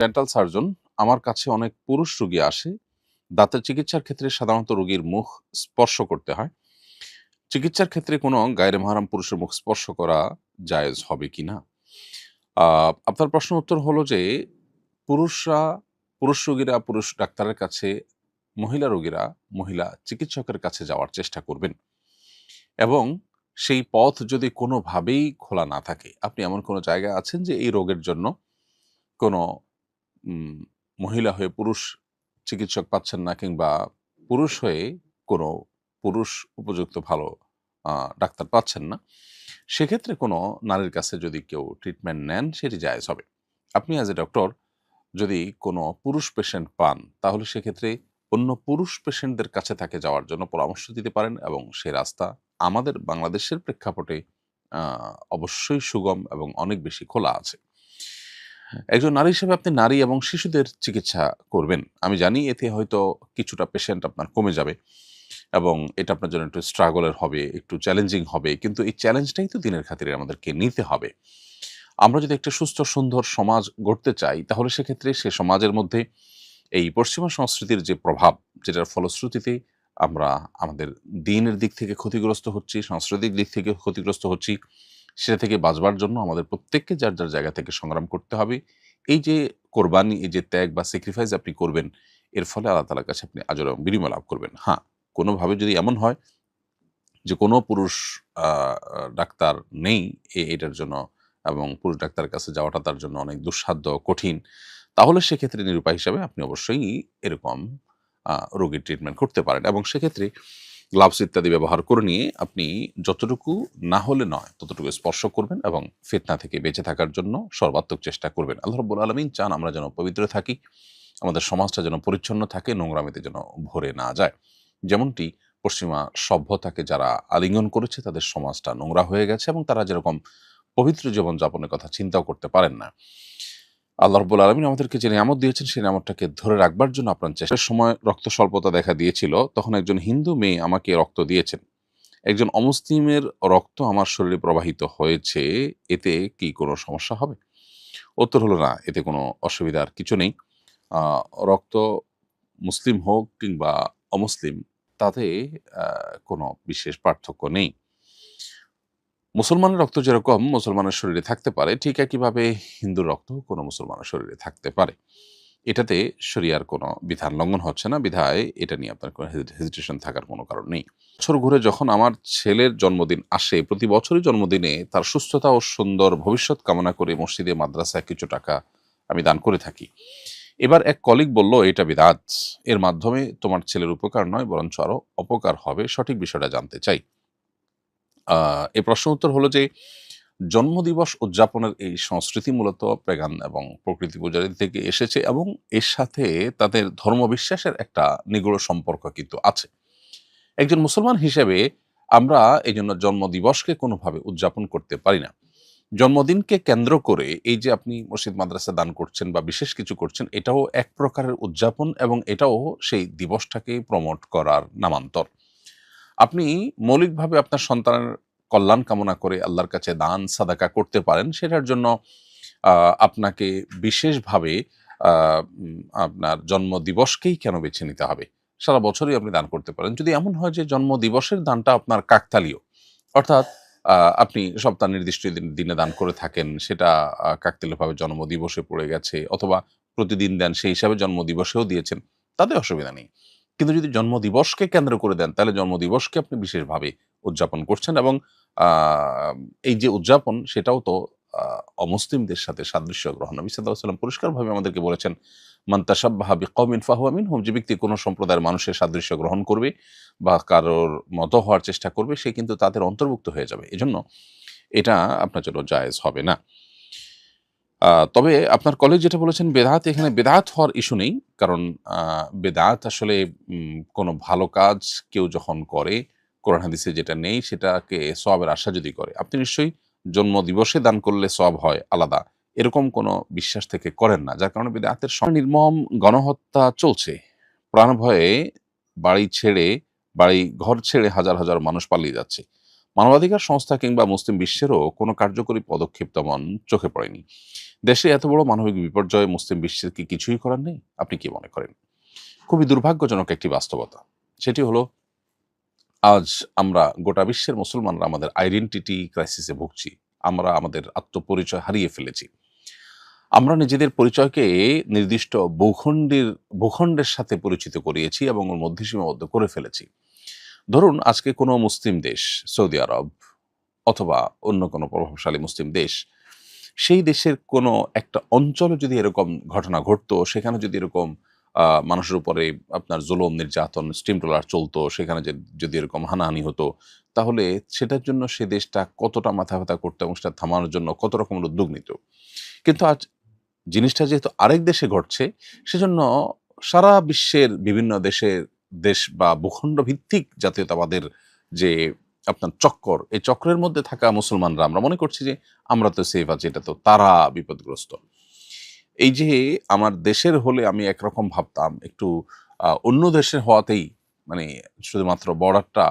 Dental surgeon আমার কাছে অনেক পুরুষ রোগী আসে। দাঁতের চিকিৎসার ক্ষেত্রে সাধারণত রোগীর মুখ স্পর্শ করতে হয়। চিকিৎসার ক্ষেত্রে কোনো গায়ের মহারাম পুরুষের মুখ স্পর্শ করা জায়েজ হবে কি না? আপনার প্রশ্ন উত্তর হলো যে, পুরুষরা, পুরুষ রোগীরা, পুরুষ ডাক্তারের কাছে, মহিলা রোগীরা, মহিলা চিকিৎসকের কাছে যাওয়ার চেষ্টা করবেন। এবং সেই পথ যদি কোনোভাবেই খোলা না থাকে, আপনি এমন কোনো জায়গায় আছেন যে এই রোগের জন্য কোনো মহিলা হয়ে পুরুষ চিকিৎসক পাচ্ছেন না কিংবা পুরুষ হয়ে কোনো পুরুষ উপযুক্ত ভালো ডাক্তার পাচ্ছেন না, সেক্ষেত্রে কোনো নারীর কাছে যদি কেউ ট্রিটমেন্ট নেন, সেটি জায়েজ হবে। আপনি অ্যাজ এ ডক্টর যদি কোনো পুরুষ পেশেন্ট পান, তাহলে সেক্ষেত্রে অন্য পুরুষ পেশেন্টদের কাছে তাকে যাওয়ার জন্য পরামর্শ দিতে পারেন এবং সে রাস্তা আমাদের বাংলাদেশের প্রেক্ষাপটে অবশ্যই সুগম এবং অনেক বেশি খোলা আছে। একজন নারী হিসেবে আপনি নারী এবং শিশুদের চিকিৎসা করবেন। আমি জানি এতে হয়তো কিছুটা পেশেন্ট আপনার কমে যাবে এবং এটা আপনার জন্য একটু স্ট্রাগলের হবে, একটু চ্যালেঞ্জিং হবে। কিন্তু এই চ্যালেঞ্জটাই তো দিনের খাতিরে আমাদেরকে নিতে হবে। আমরা যদি একটা সুস্থ, সুন্দর সমাজ গড়তে চাই, তাহলে সেক্ষেত্রে সে সমাজের মধ্যে এই পশ্চিমা সংস্কৃতির যে প্রভাব, যেটার ফলশ্রুতিতে আমরা আমাদের দিনের দিক থেকে ক্ষতিগ্রস্ত হচ্ছি, সাংস্কৃতিক দিক থেকে ক্ষতিগ্রস্ত হচ্ছি সেটা থেকে বাঁচবার জন্য আমাদের প্রত্যেককে যার যার জায়গা থেকে সংগ্রাম করতে হবে। এই যে কোরবানি, এই যে ত্যাগ বা স্যাক্রিফাইস আপনি করবেন, এর ফলে আল্লাহ তালার কাছে আপনি আজর বিনিময় লাভ করবেন। হ্যাঁ কোনোভাবে যদি এমন হয় যে কোনো পুরুষ ডাক্তার নেই এটার জন্য এবং পুরুষ ডাক্তারের কাছে যাওয়াটা তার জন্য অনেক দুঃসাধ্য, কঠিন, তাহলে সেক্ষেত্রে নিরুপায় হিসাবে আপনি অবশ্যই এরকম রোগীর ট্রিটমেন্ট করতে পারেন এবং সেক্ষেত্রে গ্লাভস ইত্যাদি ব্যবহার করে নিয়ে আপনি যতটুকু না হলে নয়, ততটুকু স্পর্শ করবেন এবং ফিতনা থেকে বেঁচে থাকার জন্য সর্বাত্মক চেষ্টা করবেন। আল্লাহ রব্বুল আলমিন চান আমরা যেন পবিত্র থাকি, আমাদের সমাজটা যেন পরিচ্ছন্ন থাকে, নোংরামিতে যেন ভরে না যায়। যেমনটি পশ্চিমা সভ্যতাকে যারা আলিঙ্গন করেছে, তাদের সমাজটা নোংরা হয়ে গেছে এবং তারা যেরকম পবিত্র জীবন যাপনের কথা চিন্তাও করতে পারেন না। আল্লাহ রব্বুল আলমিন আমাদেরকে যে নিয়ামত দিয়েছেন, সেই নিয়ামতটাকে ধরে রাখবার জন্য আপনার চেষ্টার সময় রক্ত স্বল্পতা দেখা দিয়েছিল, তখন একজন হিন্দু মেয়ে আমাকে রক্ত দিয়েছেন। একজন অমুসলিমের রক্ত আমার শরীরে প্রবাহিত হয়েছে, এতে কি কোনো সমস্যা হবে? উত্তর হলো না, এতে কোনো অসুবিধার কিছু নেই। রক্ত মুসলিম হোক কিংবা অমুসলিম, তাতে কোনো বিশেষ পার্থক্য নেই। মুসলমানের রক্ত যেরকম মুসলমানের শরীরে থাকতে পারে, ঠিক একইভাবে হিন্দুর রক্ত কোনো মুসলমানের শরীরে থাকতে পারে। এটাতে শরিয়ার কোনো বিধান লঙ্ঘন হচ্ছে না। বিধায় এটা নিয়ে আপনার কোনো হেজিটেশন থাকার কোনো কারণ নেই। বছর ঘুরে যখন আমার ছেলের জন্মদিন আসে, প্রতি বছরই জন্মদিনে তার সুস্থতা ও সুন্দর ভবিষ্যৎ কামনা করে মসজিদে, মাদ্রাসায় কিছু টাকা আমি দান করে থাকি। এবার এক কলিগ বলল, এটা বিদাত। এর মাধ্যমে তোমার ছেলের উপকার নয়, বরঞ্চ আরও অপকার হবে। সঠিক বিষয়টা জানতে চাই। এই প্রশ্ন উত্তর হলো যে, জন্মদিবস উদযাপনের এই সংস্কৃতি মূলত পেগান এবং প্রকৃতি পূজারী থেকে এসেছে এবং এর সাথে তাদের ধর্মবিশ্বাসের একটা নিগুড় সম্পর্ক কিন্তু আছে। একজন মুসলমান হিসেবে আমরা এই জন্য জন্মদিবসকে কোনোভাবে উদযাপন করতে পারি না। জন্মদিনকে কেন্দ্র করে এই যে আপনি মসজিদ, মাদ্রাসা দান করছেন বা বিশেষ কিছু করছেন, এটাও এক প্রকারের উদযাপন এবং এটাও সেই দিবসটাকে প্রমোট করার নামান্তর। আপনি মৌলিকভাবে আপনার সন্তানের কল্যাণ কামনা করে আল্লাহর কাছে দান, সাদাকা করতে পারেন, সেটার জন্য আপনাকে বিশেষভাবে আপনার জন্ম দিবসকেই কেন বেছে নিতে হবে? সারা বছরই আপনি দান করতে পারেন। যদি এমন হয় যে জন্ম দিবসের দানটা আপনার কাকতালীয়, অর্থাৎ আপনি সপ্তাহ নির্দিষ্ট দিন- দিনে করে থাকেন, সেটা কাকতালীয়ভাবে জন্ম দিবসে পড়ে গেছে, অথবা প্রতিদিন দেন, সেই হিসাবে জন্ম দিবসেও দিয়েছেন, তাতে অসুবিধা নেই। কিন্তু যদি জন্ম দিবসকে কেন্দ্র করে দেন, তাহলে জন্মদিবসকে আপনি বিশেষভাবে উদযাপন করছেন এবং এই যে উদযাপন সেটাও তো অমুসলিমদের সাথে সাদৃশ্য গ্রহণ। নবী সাল্লাম পরিষ্কারভাবে আমাদেরকে বলেছেন মান্তাসাব্বাহা বিকৌমিন ফাহুয়া মিনহুম যে ব্যক্তি কোনো সম্প্রদায়ের মানুষের সাদৃশ্য গ্রহণ করবে বা কারোর মতো হওয়ার চেষ্টা করবে, সে কিন্তু তাদের অন্তর্ভুক্ত হয়ে যাবে। এজন্য এটা আপনার জন্য জায়েজ হবে না। তবে আপনার কলেজ যেটা বলেছেন বেদাত এখানে বেদাত হওয়ার ইস্যু নেই। কারণ বেদাত আসলে কোনো ভালো কাজ কেউ যখন করে, কোরআন হাদিসে যেটা নেই, সেটাকে সবের আশা যদি করে, আপনি নিশ্চয়ই জন্ম দিবসে দান করলে সব হয় আলাদা। এরকম কোনো বিশ্বাস থেকে করেন না। যার কারণে বেদাতের সঙ্গে নির্মম গণহত্যা চলছে। প্রাণ ভয়ে বাড়ি ছেড়ে, বাড়ি ঘর ছেড়ে হাজার হাজার মানুষ পালিয়ে যাচ্ছে। মানবাধিকার সংস্থা কিংবা মুসলিম বিশ্বেরও কোনো কার্যকরী পদক্ষেপ তেমন চোখে পড়েনি। দেশে এত বড় মানবিক বিপর্যয়ে মুসলিম বিশ্বের কি কিছুই করার নেই? আপনি কি মনে করেন? খুবই দুর্ভাগ্যজনক একটি বাস্তবতা। সেটি হলো, আজ আমরা গোটা বিশ্বের মুসলমানরা আমাদের আইডেন্টিটি ক্রাইসিসে ভুগছি। আমরা আমাদের আত্মপরিচয় হারিয়ে ফেলেছি। আমরা নিজেদের পরিচয়কে নির্দিষ্ট ভূখণ্ডের ভূখণ্ডের সাথে পরিচিত করিয়েছি এবং ওর মধ্যে সীমাবদ্ধ করে ফেলেছি। ধরুন, আজকে কোনো মুসলিম দেশ, সৌদি আরব অথবা অন্য কোনো প্রভাবশালী মুসলিম দেশ সেই দেশের কোনো একটা অঞ্চলে যদি এরকম ঘটনা ঘটতো, সেখানে যদি এরকম মানুষের উপরে আপনার জুলুম, নির্যাতন, স্টিম ট্রলার চলতো, সেখানে যদি এরকম হানাহানি হতো, তাহলে সেটার জন্য সে দেশটা কতটা মাথা ব্যথা করতো এবং সেটা থামানোর জন্য কত রকমের উদ্যোগ নিত। কিন্তু আজ জিনিসটা যেহেতু আরেক দেশে ঘটছে, সেজন্য সারা বিশ্বের বিভিন্ন দেশের দেশ বা ভূখণ্ড ভিত্তিক জাতীয়তাবাদের যে আপনার চক্কর, এই চক্রের মধ্যে থাকা মুসলমানরা, আমরা মনে করছি যে আমরা তো সেফ আছি, এটা তো তারা বিপদগ্রস্ত। এই যে আমার দেশের হলে আমি একরকম ভাবতাম, একটু অন্য দেশের হওয়াতেই মানে শুধুমাত্র বর্ডারটা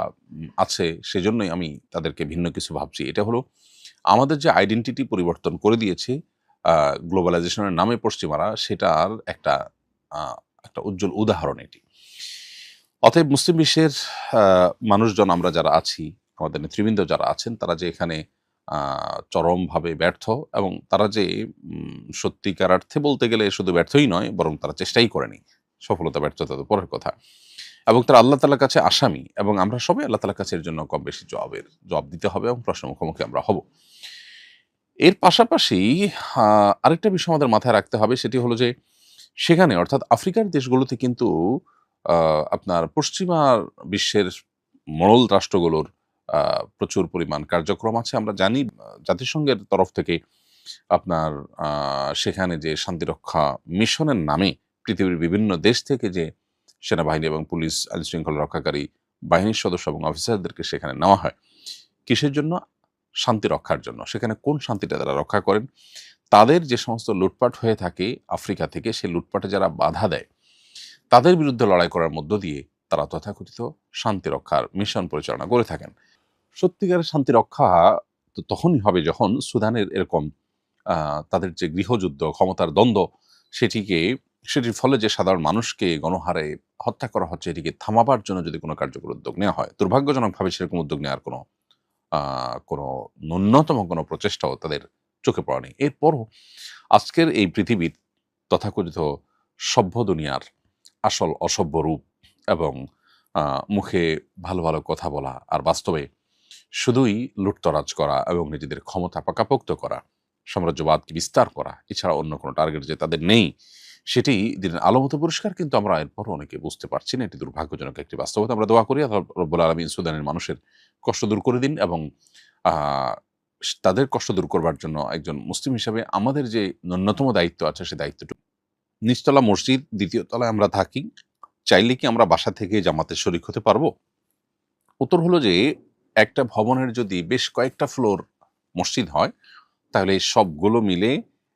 আছে, সেজন্যই আমি তাদেরকে ভিন্ন কিছু ভাবছি। এটা হলো, আমাদের যে আইডেন্টিটি পরিবর্তন করে দিয়েছে গ্লোবালাইজেশনের নামে পশ্চিমারা, সেটার একটা একটা উজ্জ্বল উদাহরণ এটি। অতএব মুসলিম বিশ্বের মানুষজন আমরা যারা আছি আমাদের নেতৃবৃন্দ যারা আছেন, তারা যে এখানে চরমভাবে ব্যর্থ এবং তারা যে সত্যিকারার্থে বলতে গেলে শুধু ব্যর্থই নয়, বরং তারা চেষ্টাই করেনি সফলতা, ব্যর্থতা তো পরের কথা। এবং তারা আল্লাহ তালার কাছে আসামি এবং আমরা সবাই আল্লাহ তালার কাছে এর জন্য কম বেশি জবাবের, জবাব দিতে হবে এবং প্রশ্ন মুখোমুখি আমরা হব। এর পাশাপাশি আরেকটা বিষয় আমাদের মাথায় রাখতে হবে, সেটি হলো যে, সেখানে অর্থাৎ আফ্রিকার দেশগুলোতে কিন্তু আপনার পশ্চিমা বিশ্বের মরল রাষ্ট্রগুলোর প্রচুর পরিমাণ কার্যক্রম আছে। আমরা জানি, জাতিসংঘের তরফ থেকে আপনার সেখানে যে শান্তিরক্ষা মিশনের নামে পৃথিবীর বিভিন্ন দেশ থেকে যে সেনাবাহিনী এবং পুলিশ আইন শৃঙ্খলা রক্ষাকারী বাহিনীর সদস্য এবং অফিসারদেরকে সেখানে নেওয়া হয়, কিসের জন্য? শান্তি রক্ষার জন্য। সেখানে কোন শান্তিটা তারা রক্ষা করেন? তাদের যে সমস্ত লুটপাট হয়ে থাকে আফ্রিকা থেকে, সেই লুটপাটে যারা বাধা দেয়, তাদের বিরুদ্ধে লড়াই করার মধ্য দিয়ে তারা তথাকথিত শান্তি রক্ষার মিশন পরিচালনা করে থাকেন। সত্যিকারের শান্তি রক্ষা তো তখনই হবে যখন সুদানের এরকম তাদের যে গৃহযুদ্ধ, ক্ষমতার দ্বন্দ্ব, সেটিকে, সেটির ফলে যে সাধারণ মানুষকে গণহারে হত্যা করা হচ্ছে, এটিকে থামাবার জন্য যদি কোনো কার্যকর উদ্যোগ নেওয়া হয়, দুর্ভাগ্যজনকভাবে সেরকম উদ্যোগ নেওয়ার কোনো কোনো ন্যূনতম কোনো প্রচেষ্টাও তাদের চোখে পড়া নেই এরপরও আজকের এই পৃথিবীর তথাকথিত সভ্য দুনিয়ার আসল অসভ্য রূপ এবং মুখে ভালো ভালো কথা বলা আর বাস্তবে শুধুই লুটতরাজ করা এবং নিজেদের ক্ষমতা পাকাপোক্ত করা, সাম্রাজ্যবাদকে বিস্তার করা, এছাড়া অন্য কোনো টার্গেট যে তাদের নেই, সেটি দিনের আলোমতো পরিষ্কার, কিন্তু আমরা এরপর অনেকে বুঝতে পারছি না, এটি দুর্ভাগ্যজনক একটি বাস্তবতা। আমরা দোয়া করি আল্লাহ রব্বুল আলমিন সুদানের মানুষের কষ্ট দূর করে দিন এবং তাদের কষ্ট দূর করবার জন্য একজন মুসলিম হিসাবে আমাদের যে ন্যূনতম দায়িত্ব আছে, সে দায়িত্বটুকু। নিচতলা মসজিদ, দ্বিতীয় তলায় আমরা থাকি, চাইলে কি আমরা বাসা থেকে জামাতে শরিক হতে পারব? উত্তর হলো যে একটা ভবনের যদি বেশ কয়েকটা ফ্লোর মসজিদ হয়, তাহলে এই সবগুলো মিলে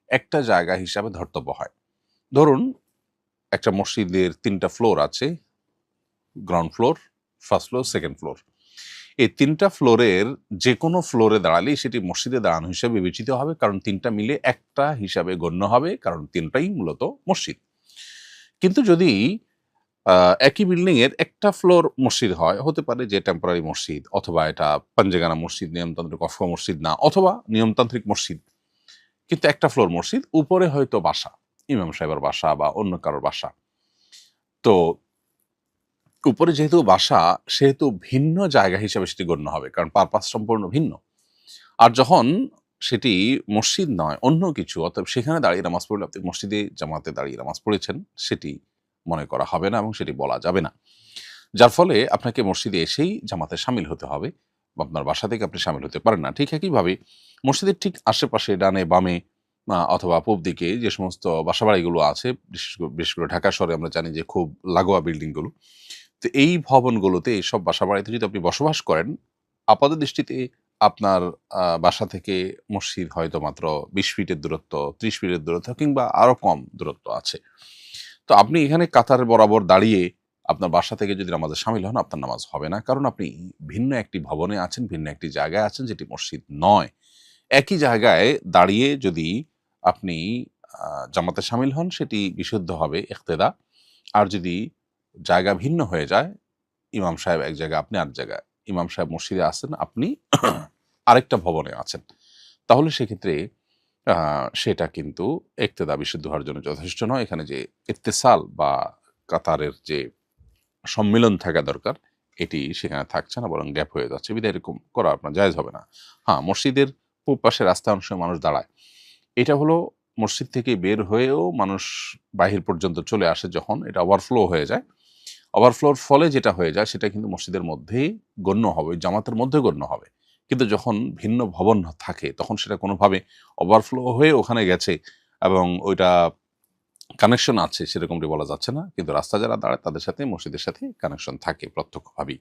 একটা জায়গা হিসাবে ধর্তব্য হয়। ধরুন, একটা মসজিদের তিনটা ফ্লোর আছে, ground floor, first floor, second floor. এই তিনটা ফ্লোরের যে কোনো ফ্লোরে দাঁড়ালেই সেটি মসজিদে দাঁড়ানো হিসাবে বিবেচিত হবে, কারণ তিনটা মিলে একটা হিসাবে গণ্য হবে, কারণ তিনটাই মূলত মসজিদ। কিন্তু যদি একই বিল্ডিং এর একটা ফ্লোর মসজিদ হয়। হতে পারে যে টেম্পোরারি মসজিদ অথবা এটা পাঞ্জেগানা মসজিদ, নিয়মতান্ত্রিক অফ মসজিদ না, অথবা নিয়মতান্ত্রিক মসজিদ। কিন্তু একটা ফ্লোর মসজিদ, উপরে হয়তো বাসা, ইমাম সাহেবের বাসা বা অন্য কারোর বাসা। তো উপরে যেহেতু বাসা, সেহেতু ভিন্ন জায়গা হিসাবে সেটি গণ্য হবে, কারণ পারপাস সম্পূর্ণ ভিন্ন। আর যখন সেটি মসজিদ নয়, অন্য কিছু অর্থাৎ সেখানে দাঁড়িয়ে নামাজ পড়লে আপনি মসজিদে জামাতে দাঁড়িয়ে নামাজ পড়েছেন, সেটি মনে করা হবে না এবং সেটি বলা যাবে না। যার ফলে আপনাকে মসজিদে এসেই জামাতে সামিল হতে হবে আপনার বাসা থেকে আপনি সামিল হতে পারেন না। ঠিক একইভাবে মসজিদের ঠিক আশেপাশে ডানে বামে অথবা পূব দিকে যে সমস্ত বাসাবাড়িগুলো আছে, বিশেষ করে ঢাকা শহরে আমরা জানি যে খুব লাগোয়া বিল্ডিংগুলো, তো এই ভবনগুলোতে এইসব বাসাবাড়িতে যদি আপনি বসবাস করেন, আপাত দৃষ্টিতে আপনার বাসা থেকে মসজিদ হয়তো মাত্র বিশ ফিটের দূরত্ব, ত্রিশ ফিটের দূরত্ব কিংবা আরও কম দূরত্ব আছে। তো আপনি এখানে কাতার বরাবর দাঁড়িয়ে আপনার বাসা থেকে যদি নামাজে সামিল হন আপনার নামাজ হবে না কারণ আপনি ভিন্ন একটি ভবনে আছেন ভিন্ন একটি জায়গায় আছেন যেটি মসজিদ নয় একই জায়গায় দাঁড়িয়ে যদি আপনি জামাতে সামিল হন সেটি বিশুদ্ধ হবে ইক্তেদা। আর যদি জায়গা ভিন্ন হয়ে যায়, ইমাম সাহেব এক জায়গায়, আপনি আরেক জায়গায়। ইমাম সাহেব মসজিদে আছেন, আপনি আরেকটা ভবনে আছেন। তাহলে সেক্ষেত্রে সেটা কিন্তু ইক্তেদা বিশুদ্ধ হওয়ার জন্য যথেষ্ট নয়। এখানে যে ইত্তেসাল বা কাতারের যে সম্মিলন থাকা দরকার, এটি সেখানে থাকছে না বরং গ্যাপ হয়ে যাচ্ছে। বিধায় এরকম করা আপনার জায়জ হবে না। হ্যাঁ, মসজিদের পূব পাশে রাস্তা সময় মানুষ দাঁড়ায়। এটা হলো মসজিদ থেকে বের হয়েও মানুষ বাহির পর্যন্ত চলে আসে যখন এটা ওভারফ্লো হয়ে যায়। ওভারফ্লোর ফলে যেটা হয়ে যায় সেটা কিন্তু মসজিদের মধ্যেই গণ্য হবে, জামাতের মধ্যে গণ্য হবে। কিন্তু যখন ভিন্ন ভবন থাকে, তখন সেটা কোনোভাবে ওভারফ্লো হয়ে ওখানে গেছে এবং ওইটা কানেকশন আছে, সেরকমটি বলা যাচ্ছে না। কিন্তু রাস্তা যারা দাঁড়ায়, তাদের সাথে, মসজিদের সাথে কানেকশন থাকে প্রত্যক্ষভাবেই।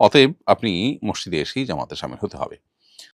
অতএব আপনি মসজিদে এসেই জামাতে সামিল হতে হবে।